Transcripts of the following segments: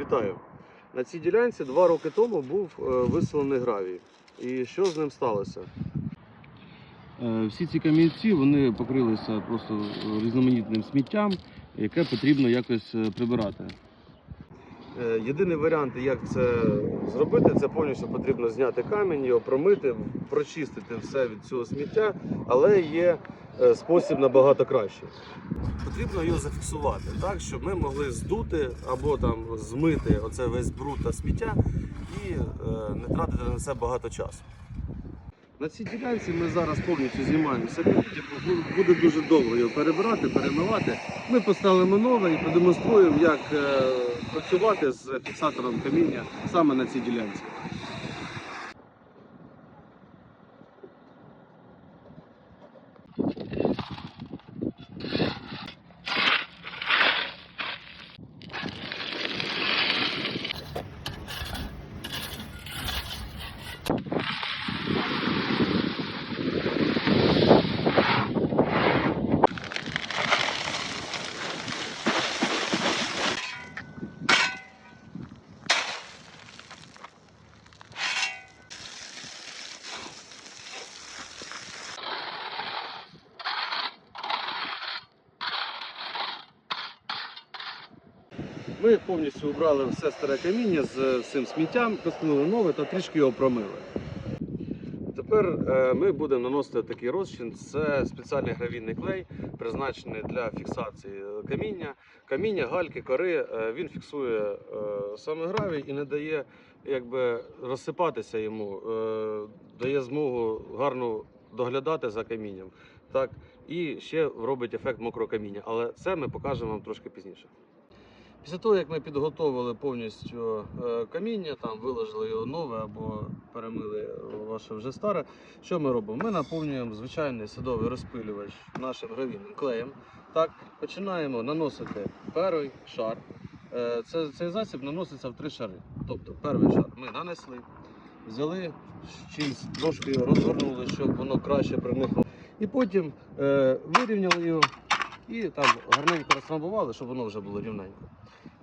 Вітаю! На цій ділянці два роки тому був е, виселений гравій. І що з ним сталося? Е, Всі ці камінці вони покрилися просто різноманітним сміттям, яке потрібно якось е, прибирати. Єдиний варіант, як це зробити, це повністю потрібно зняти камінь, його промити, прочистити все від цього сміття, але є е, спосіб набагато кращий. Потрібно його зафіксувати так, щоб ми могли здути або там змити оце весь бруд та сміття і е, не тратити на це багато часу. На цій ділянці ми зараз повністю знімаємо бу- буде дуже довго його перебирати, перемивати. Ми поставимо нове і продемонструємо, як е, працювати з фіксатором каміння саме на цій ділянці. Thank you. Ми повністю убрали все старе каміння з цим сміттям, поставили нове та трішки його промили. Тепер е, ми будемо наносити такий розчин. Це спеціальний гравійний клей, призначений для фіксації е, каміння. Каміння, гальки, кори. е, Він фіксує е, саме гравій і не дає якби, розсипатися йому, е, дає змогу гарно доглядати за камінням. Так, і ще робить ефект мокрого каміння. Але це ми покажемо вам трошки пізніше. Після того, як ми підготовили повністю е, каміння, там виложили його нове або перемили ваше вже старе, що ми робимо? Ми наповнюємо звичайний садовий розпилювач нашим гравійним клеєм. Так, починаємо наносити перший шар. Е, Це, цей засіб наноситься в три шари. Тобто перший шар ми нанесли, взяли чимось трошки розгорнули, щоб воно краще проникло. І потім е, вирівняли його і там гарненько розтрамбували, щоб воно вже було рівненько.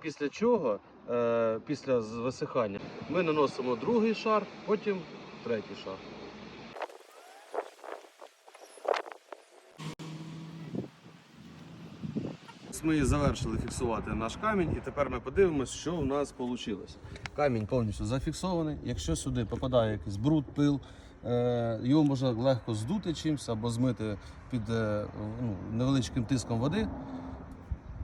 Після чого, е, після висихання, ми наносимо другий шар, потім третій шар. Ми завершили фіксувати наш камінь, і тепер ми подивимося, що у нас вийшло. Камінь повністю зафіксований. Якщо сюди попадає якийсь бруд, пил, його можна легко здути чимось або змити під е, ну, невеличким тиском води.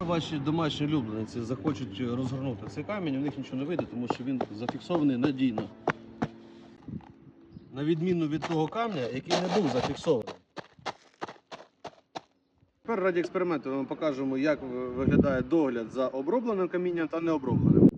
Ваші домашні улюбленці захочуть розгорнути цей камінь, у них нічого не вийде, тому що він зафіксований надійно. На відміну від того камня, який не був зафіксований. Тепер раді експерименту ми покажемо, як виглядає догляд за обробленим камінням та необробленим.